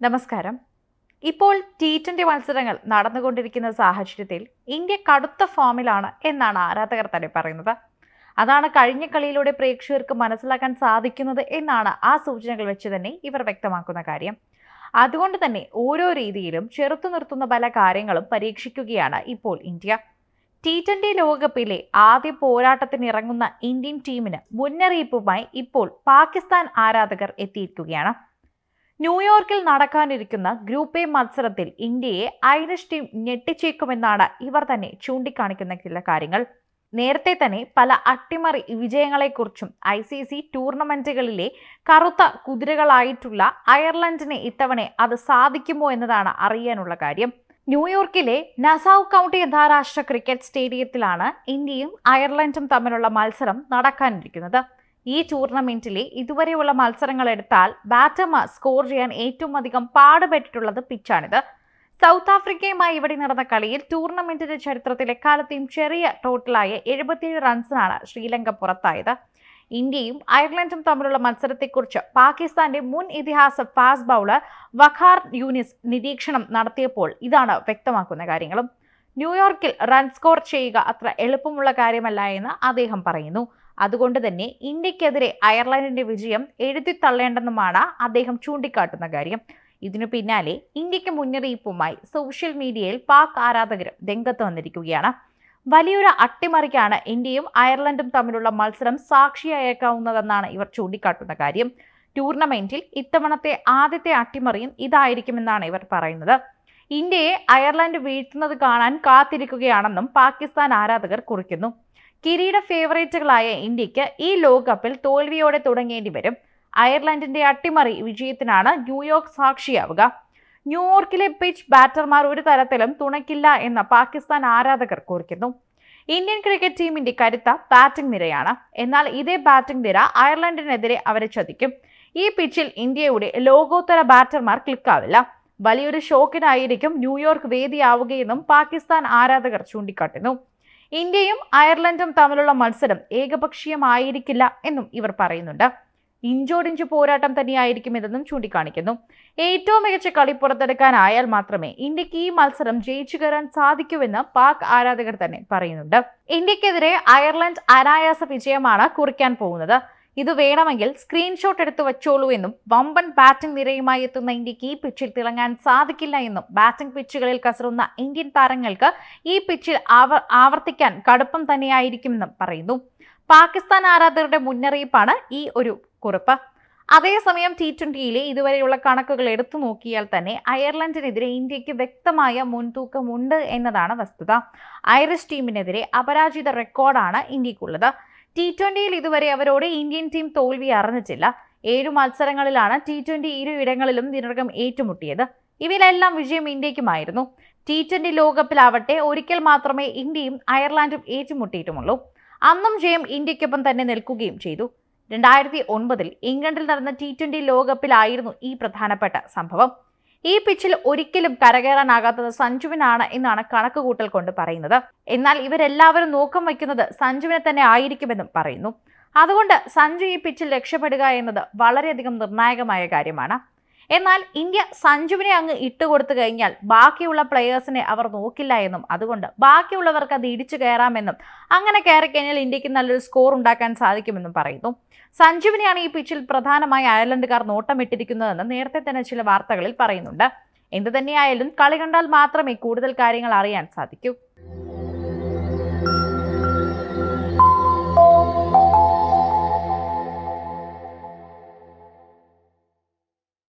നമസ്കാരം. ഇപ്പോൾ T twenty മത്സരങ്ങൾ നടന്നുകൊണ്ടിരിക്കുന്ന സാഹചര്യത്തിൽ ഇന്ത്യ കടുത്ത ഫോമിലാണ് എന്നാണ് ആരാധകർ തന്നെ പറയുന്നത്. അതാണ് കഴിഞ്ഞ കളിയിലൂടെ പ്രേക്ഷകർക്ക് മനസ്സിലാക്കാൻ സാധിക്കുന്നത് എന്നാണ് ആ സൂചനകൾ വെച്ച് തന്നെ ഇവർ വ്യക്തമാക്കുന്ന കാര്യം. അതുകൊണ്ട് തന്നെ ഓരോ രീതിയിലും ചെറുത്തു നിർത്തുന്ന പല കാര്യങ്ങളും പരീക്ഷിക്കുകയാണ് ഇപ്പോൾ ഇന്ത്യ. ടി ട്വന്റി ലോകകപ്പിലെ ആദ്യ പോരാട്ടത്തിന് ഇറങ്ങുന്ന ഇന്ത്യൻ ടീമിന് മുന്നറിയിപ്പുമായി ഇപ്പോൾ പാകിസ്ഥാൻ ആരാധകർ എത്തിയിരിക്കുകയാണ്. ന്യൂയോർക്കിൽ നടക്കാനിരിക്കുന്ന ഗ്രൂപ്പ് എ മത്സരത്തിൽ ഇന്ത്യയെ ഐറിഷ് ടീം ഞെട്ടിച്ചേക്കുമെന്നാണ് ഇവർ തന്നെ ചൂണ്ടിക്കാണിക്കുന്ന ചില കാര്യങ്ങൾ. നേരത്തെ തന്നെ പല അട്ടിമറി വിജയങ്ങളെക്കുറിച്ചും ഐ സി സി ടൂർണമെന്റുകളിലെ കറുത്ത കുതിരകളായിട്ടുള്ള അയർലൻഡിനെ ഇത്തവണ അത് സാധിക്കുമോ എന്നതാണ് അറിയാനുള്ള കാര്യം. ന്യൂയോർക്കിലെ നസാവ് കൗണ്ടി അന്താരാഷ്ട്ര ക്രിക്കറ്റ് സ്റ്റേഡിയത്തിലാണ് ഇന്ത്യയും അയർലൻഡും തമ്മിലുള്ള മത്സരം നടക്കാനിരിക്കുന്നത്. ഈ ടൂർണമെന്റിലെ ഇതുവരെയുള്ള മത്സരങ്ങൾ എടുത്താൽ ബാറ്റർമാർ സ്കോർ ചെയ്യാൻ ഏറ്റവും അധികം പാടുപെട്ടിട്ടുള്ളത് പിച്ചാണിത് സൗത്ത് ആഫ്രിക്കയുമായി ഇവിടെ നടന്ന കളിയിൽ ടൂർണമെന്റിന്റെ ചരിത്രത്തിൽ എക്കാലത്തെയും ചെറിയ ടോട്ടലായ എഴുപത്തിയേഴ് റൺസിനാണ് ശ്രീലങ്ക പുറത്തായത്. ഇന്ത്യയും അയർലൻഡും തമ്മിലുള്ള മത്സരത്തെക്കുറിച്ച് പാകിസ്ഥാന്റെ മുൻ ഇതിഹാസ ഫാസ്റ്റ് ബൗളർ വഖാർ യൂനിസ് നിരീക്ഷണം നടത്തിയപ്പോൾ ഇതാണ് വ്യക്തമാക്കുന്ന കാര്യങ്ങളും. ന്യൂയോർക്കിൽ റൺ സ്കോർ ചെയ്യുക അത്ര എളുപ്പമുള്ള കാര്യമല്ല എന്ന് അദ്ദേഹം പറയുന്നു. അതുകൊണ്ട് തന്നെ ഇന്ത്യക്കെതിരെ അയർലൻഡിന്റെ വിജയം എഴുതിത്തള്ളേണ്ടെന്നുമാണ് അദ്ദേഹം ചൂണ്ടിക്കാട്ടുന്ന കാര്യം. ഇതിനു പിന്നാലെ ഇന്ത്യയ്ക്ക് മുന്നറിയിപ്പുമായി സോഷ്യൽ മീഡിയയിൽ പാക് ആരാധകരും രംഗത്ത് വന്നിരിക്കുകയാണ്. വലിയൊരു അട്ടിമറിക്കാണ് ഇന്ത്യയും അയർലൻഡും തമ്മിലുള്ള മത്സരം സാക്ഷിയായേക്കാവുന്നതെന്നാണ് ഇവർ ചൂണ്ടിക്കാട്ടുന്ന കാര്യം. ടൂർണമെന്റിൽ ഇത്തവണത്തെ ആദ്യത്തെ അട്ടിമറിയും ഇതായിരിക്കുമെന്നാണ് ഇവർ പറയുന്നത്. ഇന്ത്യയെ അയർലൻഡ് വീഴ്ത്തുന്നത് കാണാൻ കാത്തിരിക്കുകയാണെന്നും പാകിസ്ഥാൻ ആരാധകർ കുറിക്കുന്നു. കിരീട ഫേവറേറ്റുകളായ ഇന്ത്യയ്ക്ക് ഈ ലോകകപ്പിൽ തോൽവിയോടെ തുടങ്ങേണ്ടി വരും. അയർലൻഡിന്റെ അട്ടിമറി വിജയത്തിനാണ് ന്യൂയോർക്ക് സാക്ഷിയാവുക. ന്യൂയോർക്കിലെ പിച്ച് ബാറ്റർമാർ ഒരു തരത്തിലും തുണയ്ക്കില്ല എന്ന് പാകിസ്ഥാൻ ആരാധകർ കുറിക്കുന്നു. ഇന്ത്യൻ ക്രിക്കറ്റ് ടീമിന്റെ കരുത്ത ബാറ്റിംഗ് നിരയാണ്. എന്നാൽ ഇതേ ബാറ്റിംഗ് നിര അയർലൻഡിനെതിരെ അവരെ ചതിക്കും. ഈ പിച്ചിൽ ഇന്ത്യയുടെ ലോകോത്തര ബാറ്റർമാർ ക്ലിക്കാവില്ല വലിയൊരു ഷോക്കിനായിരിക്കും ന്യൂയോർക്ക് വേദിയാവുകയെന്നും പാകിസ്ഥാൻ ആരാധകർ ചൂണ്ടിക്കാട്ടുന്നു. ഇന്ത്യയും അയർലൻഡും തമ്മിലുള്ള മത്സരം ഏകപക്ഷീയമായിരിക്കില്ല എന്നും ഇവർ പറയുന്നുണ്ട്. ഇഞ്ചോടിഞ്ച് പോരാട്ടം തന്നെയായിരിക്കും ഇതെന്നും ചൂണ്ടിക്കാണിക്കുന്നു. ഏറ്റവും മികച്ച കളി പുറത്തെടുക്കാനായാൽ മാത്രമേ ഇന്ത്യയ്ക്ക് ഈ മത്സരം ജയിച്ചു കയറാൻ സാധിക്കൂവെന്ന് പാക് ആരാധകർ തന്നെ പറയുന്നുണ്ട്. ഇന്ത്യക്കെതിരെ അയർലൻഡ് അനായാസ വിജയമാണ് കുറിക്കാൻ പോകുന്നത്. ഇത് വേണമെങ്കിൽ സ്ക്രീൻഷോട്ട് എടുത്തു വച്ചോളൂ എന്നും വമ്പൻ ബാറ്റിംഗ് നിരയുമായി എത്തുന്ന ഇന്ത്യയ്ക്ക് ഈ പിച്ചിൽ തിളങ്ങാൻ സാധിക്കില്ല എന്നും ബാറ്റിംഗ് പിച്ചുകളിൽ കസറുന്ന ഇന്ത്യൻ താരങ്ങൾക്ക് ഈ പിച്ചിൽ ആവ ആവർത്തിക്കാൻ കടുപ്പം തന്നെയായിരിക്കുമെന്നും പറയുന്നു. പാകിസ്ഥാൻ ആരാധകരുടെ മുന്നറിയിപ്പാണ് ഈ ഒരു കുറിപ്പ്. അതേസമയം ടി ട്വന്റിയിലെ ഇതുവരെയുള്ള കണക്കുകൾ എടുത്തു നോക്കിയാൽ തന്നെ അയർലൻഡിനെതിരെ ഇന്ത്യയ്ക്ക് വ്യക്തമായ മുൻതൂക്കമുണ്ട് എന്നതാണ് വസ്തുത. ഐറിഷ് ടീമിനെതിരെ അപരാജിത റെക്കോർഡാണ് ഇന്ത്യക്കുള്ളത്. ടി ട്വന്റിയിൽ ഇതുവരെ അവരോട് ഇന്ത്യൻ ടീം തോൽവി അറിഞ്ഞിട്ടില്ല. ഏഴു മത്സരങ്ങളിലാണ് ടി ട്വന്റി ഇരു ഇടങ്ങളിലും ഇതിനകം ഏറ്റുമുട്ടിയത്. ഇവയിലെല്ലാം വിജയം ഇന്ത്യക്കുമായിരുന്നു. ടി ട്വന്റി ലോകകപ്പിലാവട്ടെ ഒരിക്കൽ മാത്രമേ ഇന്ത്യയും അയർലാൻഡും ഏറ്റുമുട്ടിയിട്ടുമുള്ളൂ. അന്നും ജയം ഇന്ത്യക്കൊപ്പം തന്നെ നിൽക്കുകയും ചെയ്തു. രണ്ടായിരത്തി ഒൻപതിൽ ഇംഗ്ലണ്ടിൽ നടന്ന ടി ട്വന്റി ലോകകപ്പിലായിരുന്നു ഈ പ്രധാനപ്പെട്ട സംഭവം. ഈ പിച്ചിൽ ഒരിക്കലും കരകയറാനാകാത്തത് സഞ്ജുവിനാണ് എന്നാണ് കണക്കുകൂട്ടൽ കൊണ്ട് പറയുന്നത്. എന്നാൽ ഇവരെല്ലാവരും നോക്കം വയ്ക്കുന്നത് സഞ്ജുവിനെ തന്നെ ആയിരിക്കുമെന്നും പറയുന്നു. അതുകൊണ്ട് സഞ്ജു ഈ പിച്ചിൽ രക്ഷപ്പെടുക എന്നത് വളരെയധികം നിർണായകമായ കാര്യമാണ്. എന്നാൽ ഇന്ത്യ സഞ്ജുവിനെ അങ്ങ് ഇട്ടുകൊടുത്തു കഴിഞ്ഞാൽ ബാക്കിയുള്ള പ്ലെയേഴ്സിനെ അവർ നോക്കില്ല എന്നും അതുകൊണ്ട് ബാക്കിയുള്ളവർക്ക് അത് ഇടിച്ചു കയറാമെന്നും അങ്ങനെ കയറി കഴിഞ്ഞാൽ ഇന്ത്യയ്ക്ക് നല്ലൊരു സ്കോർ ഉണ്ടാക്കാൻ സാധിക്കുമെന്നും പറയുന്നു. സഞ്ജുവിനെയാണ് ഈ പിച്ചിൽ പ്രധാനമായി അയർലൻഡുകാർ നോട്ടമിട്ടിരിക്കുന്നതെന്ന് നേരത്തെ തന്നെ ചില വാർത്തകളിൽ പറയുന്നുണ്ട്. എന്തു തന്നെയായാലും കളി കണ്ടാൽ മാത്രമേ കൂടുതൽ കാര്യങ്ങൾ അറിയാൻ സാധിക്കൂ.